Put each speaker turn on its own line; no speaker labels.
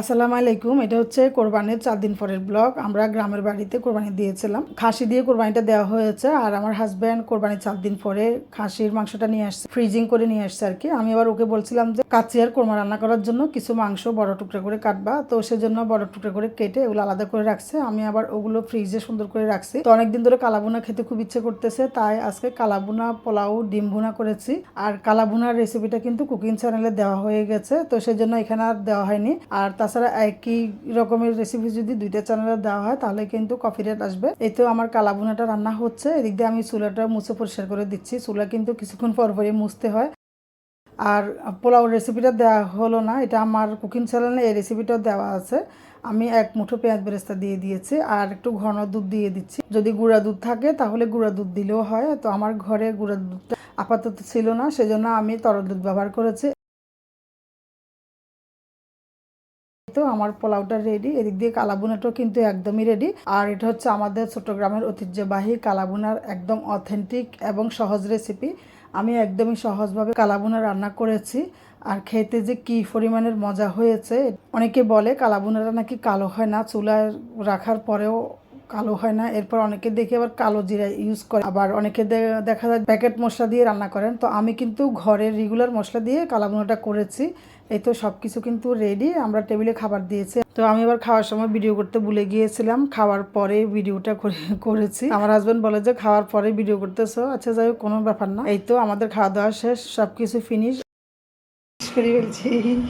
আসসালামু আলাইকুম, এটা হচ্ছে কোরবানির চার দিন পরের ব্লগ। আমরা গ্রামের বাড়িতে কোরবানি দিয়েছিলাম। খাসি দিয়ে কোরবানিটা দেওয়া হয়েছে আর আমার হাজব্যান্ড কোরবানির চার দিন পরে খাসির মাংসটা নিয়ে আসছে ফ্রিজিং করে নিয়ে আসছে আর কি। আমি আবার ওকে বলছিলাম যে কাচি আর কোরমা রান্না করার জন্য কিছু মাংস বড় টুকরা করে কাটবা। তো সেজন্য বড় টুকরা করে কেটে ওগুলো আলাদা করে রাখছে। আমি আবার ওগুলো ফ্রিজে সুন্দর করে রাখছি। তো অনেকদিন ধরে কালাবুনা খেতে খুব ইচ্ছে করতেছে, তাই আজকে কালাবুনা পোলাও, ডিম ভুনা করেছি। আর কালাবুনার রেসিপিটা কিন্তু কুকিং চ্যানেলে দেওয়া হয়ে গেছে, তো সেজন্য এখানে আর দেওয়া হয়নি। আর তাছাড়া একই রকমের রেসিপি যদি দুইটা চ্যানেলে দেওয়া হয়, তাহলে কিন্তু কফি রেট আসবে। এই তো আমার কালাবুনাটা রান্না হচ্ছে। এদিক দিয়ে আমি চুলাটা মুছে পরিষ্কার করে দিচ্ছি। চুলা কিন্তু কিছুক্ষণ পর পরই মুছতে হয়। আর পোলাও রেসিপিটা দেওয়া হলো না। এটা আমার কুকিং চ্যানেলে এই রেসিপিটাও দেওয়া আছে। আমি এক মুঠো পেঁয়াজ বেরেস্তা দিয়ে দিয়েছি আর একটু ঘন দুধ দিয়ে দিচ্ছি। যদি গুঁড়া দুধ থাকে, তাহলে গুঁড়া দুধ দিলেও হয়। তো আমার ঘরে গুঁড়া দুধটা আপাতত ছিল না। সেজন্য আমি তরল দুধ ব্যবহার করেছি। তো আমার পোলাওটা রেডি এদিক দিয়ে কালাবুনাটাও কিন্তু একদমই রেডি আর এটা হচ্ছে আমাদের চট্টগ্রামের ঐতিহ্যবাহী কালাবুনার একদম অথেন্টিক এবং সহজ রেসিপি আমি একদমই সহজভাবে কালাবুনা রান্না করেছি, আর খেতে যে কি পরিমাণের মজা হয়েছে, অনেকে বলে কালাবুনাটা নাকি কালো হয় না, চুলায় রাখার পরেও কালো হয় না। এরপর অনেকে দেখে আবার কালো জিরা ইউজ করে। আবার অনেকে দে- দেখা যায় প্যাকেট মশলা দিয়ে রান্না করেন। তো আমি কিন্তু ঘরের রেগুলার মশলা দিয়ে কালাবুনাটা করেছি। এই তো সব কিছু কিন্তু রেডি আমরা টেবিলে খাবার দিয়েছি। তো আমি এবার খাওয়ার সময় ভিডিও করতে ভুলে গিয়েছিলাম। খাওয়ার পরে ভিডিওটা করে- করেছি। আমার হাজব্যান্ড বলে যে খাওয়ার পরে ভিডিও করতেছো? আচ্ছা যাই হোক কোনো ব্যাপার না। এই তো আমাদের খাওয়া দাওয়া শেষ। সব কিছু ফিনিশ করে ফেলছি।